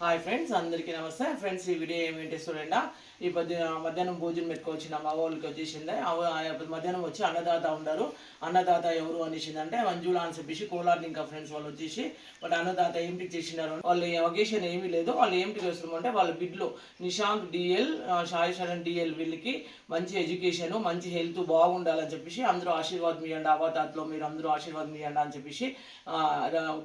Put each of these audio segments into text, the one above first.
Hi friends అందరికీ నమస్తే. Friends ఈ వీడియో ఏమిటి చూడండి? ఈ పొద్దున మధ్యాహ్నం భోజనం పెట్టుకొచ్చిన మా వాళ్ళకి వచ్చేసింది? మధ్యాహ్నం వచ్చి అన్నదాత ఉండరు అన్నదాత ఎవరు అనేసింది అంటే మంజుల అని చెప్పేసి కోలార్ ఇంకా ఫ్రెండ్స్ వాళ్ళు వచ్చేసి బట్ అన్నదాత ఏంటి చేసినారు వాళ్ళు అవగేషన్ ఏమీ లేదు. వాళ్ళు ఏంటి చేస్తున్నారు అంటే వాళ్ళ బిడ్లు నిశాంక్ డిఎల్ షాయి శరణ్ డిఎల్ వీళ్ళకి మంచి ఎడ్యుకేషన్ మంచి హెల్త్ బాగుండాలని చెప్పేసి అందరూ ఆశీర్వాదం ఇవ్వండి. అవతాతలో మీరు అందరూ ఆశీర్వాదం ఇవ్వండి అని చెప్పేసి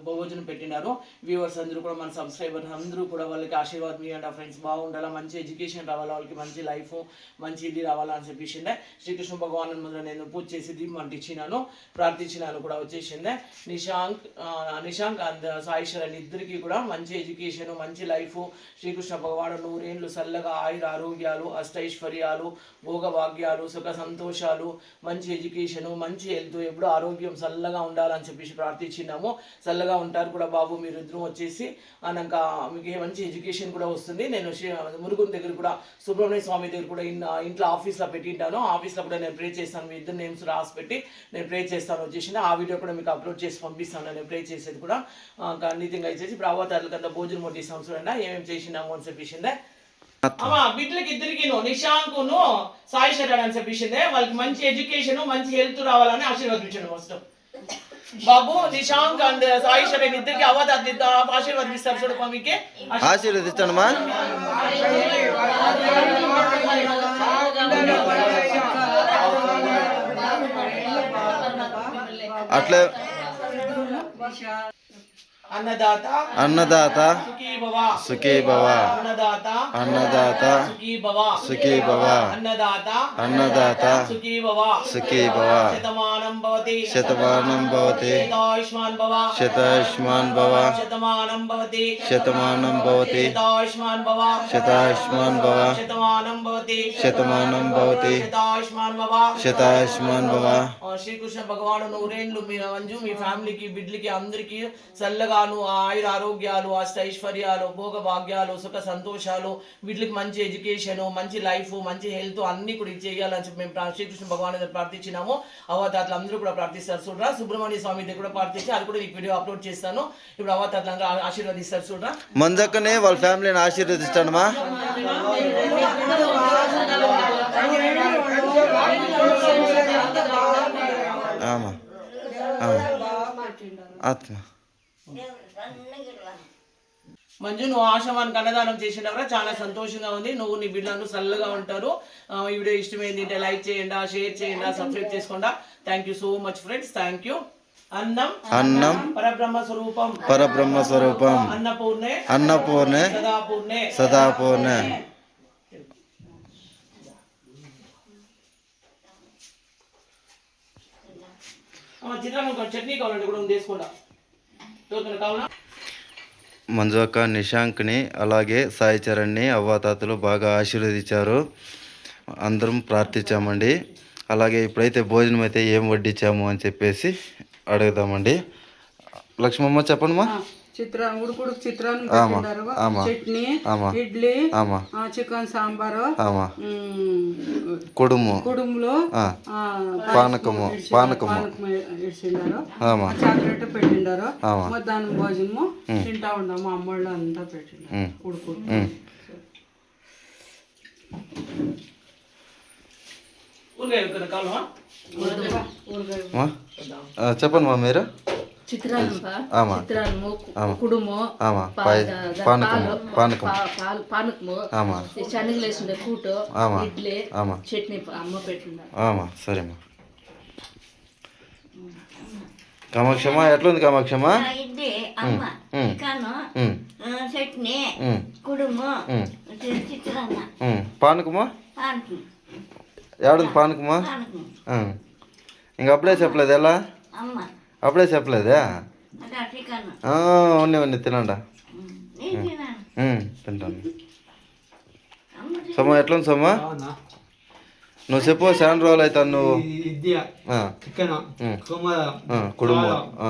భోజనం పెట్టినారు వ్యూవర్స్ అందరూ కూడా మన సబ్స్క్రైబర్స్ అందరూ కూడా వాళ్ళకి ఆశీర్వాదం ఇవ్వండి ఫ్రెండ్స్ బాగుండాలా మంచి ఎడ్యుకేషన్ రావాలా వాళ్ళకి మంచి లైఫ్ మంచి ఇది రావాలా అని చెప్పేసిండే. శ్రీకృష్ణ భగవాన్ ముందు నేను పూజ చేసి దీపం అంటించినాను ప్రార్థించినాను కూడా వచ్చేసిందే నిశాంక్ నిశాంక్ అండ్ సాయి ఇద్దరికి కూడా మంచి ఎడ్యుకేషన్ మంచి లైఫ్ శ్రీకృష్ణ భగవాను నూరేళ్ళు చల్లగా ఆయుర ఆరోగ్యాలు అష్టైశ్వర్యాలు భోగభాగ్యాలు సుఖ సంతోషాలు మంచి ఎడ్యుకేషన్ మంచి హెల్త్ ఎప్పుడు ఆరోగ్యం చల్లగా ఉండాలని చెప్పేసి ప్రార్థించినాము. చల్లగా ఉంటారు కూడా బాబు మీరు ఇద్దరు వచ్చేసి అనక మీకు మంచి ఎడ్యుకేషన్ కూడా వస్తుంది. నేను మురుగుని దగ్గర కూడా సుబ్రహ్మణ్య స్వామి దగ్గర కూడా ఇంట్లో ఆఫీస్లో పెట్టింటాను. ఆఫీస్లో కూడా నేను ప్రే చేస్తాను. మీ ఇద్దరు నేమ్స్ రాసి పెట్టి నేను ప్రే చేస్తాను వచ్చేసింది. ఆ వీడియో కూడా మీకు అప్లోడ్ చేసి పంపిస్తాను. నేను ప్రే చేసేది కూడా ఖండితంగా ఇచ్చేసి ప్రభాతాలకు అంతా భోజనం వడ్డిస్తాం చూడండి. ఏమేమి చేసినాము అని చెప్పేసిందే. అమ్మా బిడ్డలకి ఇద్దరికి నిశాంకును సాయి శరణ్ అని చెప్పేసిందే. వాళ్ళకి మంచి ఎడ్యుకేషన్ మంచి హెల్త్ రావాలని ఆశీర్వదించండి ఫస్ట్ బాబు నిశాంక్ అండ్ సాయి శరణ్ ఇద్దరికి అవతాత ఆశీర్వదిస్తారు చూడమ్మా మీకే ఆశీర్వదించండమ్మా అట్లే అన్నదాత అన్నదాత సుఖీ భవ సుఖీ భవ అన్నదాత అన్నదాత సుఖీ భవ సుఖీ భవ అన్నదాత అన్నదాత సుఖీ భవ సుఖీ భవ శతమానం భవతి శతాయుష్మాన్ భవ శతమానం భవతి శతాయుష్మాన్ భవ శతమానం భవతి శతమానం భవతి శతాయుష్మాన్ భవ శ్రీకృష్ణ భగవాను నూరేండ్లు మీ మంజు మీ ఫ్యామిలీకి బిడ్లకి అందరికీ చల్లగాను ఆయుర ఆరోగ్యాలు అష్ట ఐశ్వర్యాలు భోగ భాగ్యాలు సుఖ సంతోషాలు వీటికి మంచి ఎడ్యుకేషన్ మంచి లైఫ్ మంచి హెల్త్ అన్ని కూడా ఇచ్చేయాలని చెప్పి మేము శ్రీకృష్ణ భగవాన్ ప్రార్థించినాము. అవతాతలు అందరూ కూడా ప్రార్థిస్తారు. చూడరా సుబ్రహ్మణ్య స్వామి దగ్గర కూడా ప్రార్థించి అది కూడా ఈ వీడియో అప్లోడ్ చేస్తాను. ఇప్పుడు అవతాతలు ఆశీర్వదిస్తారు చూడరా. మంజక్కని వాళ్ళ ఫ్యామిలీని ఆశీర్వదించండమ్మా ఆమా. ఆత్మ. మంజు నువ్వు ఆశవానికి అన్నదానం చేసినవరా? చాలా సంతోషంగా ఉంది. నువ్వు నీ బిడ్డలు చల్లగా ఉంటారు. ఈ వీడియో ఇష్టమైంది అంటే లైక్ చేయండి షేర్ చేయండి సబ్స్క్రైబ్ చేసుకోండి. Thank you so much friends thank you అన్నం. అన్నం. పరబ్రహ్మ స్వరూపం. పరబ్రహ్మ స్వరూపం. అన్నపూర్ణే. అన్నపూర్ణే. సదాపూర్ణే. సదాపూర్ణే. చిత్రం చట్నీ కావాలంటే కూడా చూస్తున్నా కావాలా? మంజు నిశాంక్ని అలాగే సాయి చరణ్ని అవ్వాతాతలు బాగా ఆశీర్వదించారు. అందరం ప్రార్థించామండి. అలాగే ఇప్పుడైతే భోజనం అయితే ఏం వడ్డించాము అని చెప్పేసి అడుగుదామండి. లక్ష్మమ్మ చెప్పండమ్మా. మా పానకము పానకము చాక్లెట్ పెట్టిండారు. మధ్యాహ్నం భోజనము తింటా ఉన్నాము అమ్మోళ్ళు అంతా పెట్టిండారు. ఉడుకుడు? ఆ, చెప్పండమ్మా మీరు. చట్నీ ప- అమ్మ పెట్టినారు ఆమా. సరేమ్మా కామాక్షమ్మ ఎట్లుంది కామాక్షమ్మ? ఇడ్లీ అమ్మ ఉమ్. చికెన్ చట్నీ కుడుము చిత్రాన్న. పానకమా? పానకం. ఏడుంది పానకమా. ఇంక అప్పుడే చెప్పలేదు ఎలా? అమ్మ. అప్పుడే చెప్పలేదా? ఉన్ని ఉన్ని తినండా? తింటాను. అమ్మ సొమ్మ ఎట్లుంది సొమ్మ నువ్వు చెప్పు చాలా రోజులు అవుతాను నువ్వు. కుడుము ఆ,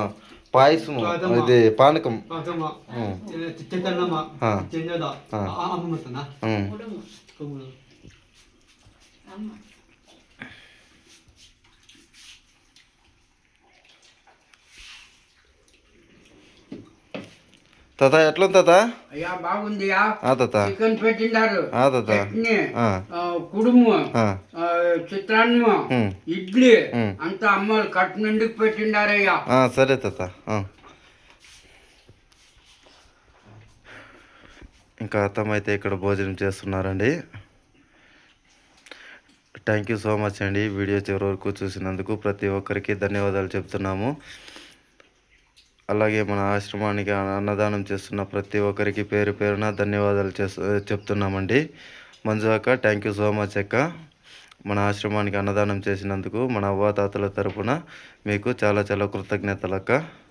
పాయసము ఇది పానకం. పాకమ్మ ఉమ్, చిత్తన్నమ్మ ఆ. చెంజద ఆ. అమ్మమ్మతన ఉమ్. కుడుము కుమ్మర అమ్మ తాత ఎట్లుంది తాత? అయ్యా బాగుందియా. తాత. చికెన్ పెట్టిండారు. తాత. చట్నీ కుడుము చిత్రాన్నము ఇడ్లీ. అంతా అమ్మలు నిండుకు పెట్టిండారయ్యా. సరే తాత. ఇంకా అత్తమ్మ అయితే ఇక్కడ భోజనం చేస్తున్నారండి. థ్యాంక్ యూ సో మచ్ అండి. వీడియో చివరి వరకు చూసినందుకు ప్రతి ఒక్కరికి ధన్యవాదాలు చెప్తున్నాము. అలాగే మన ఆశ్రమానికి అన్నదానం చేస్తున్న ప్రతి ఒక్కరికి పేరు పేరున ధన్యవాదాలు చేస్తు చెప్తున్నామండి. మంజు అక్క థ్యాంక్ యూ సో మచ్ అక్క. మన ఆశ్రమానికి అన్నదానం చేసినందుకు మన అవ్వాతాతల తరపున మీకు చాలా చాలా కృతజ్ఞతలు అక్క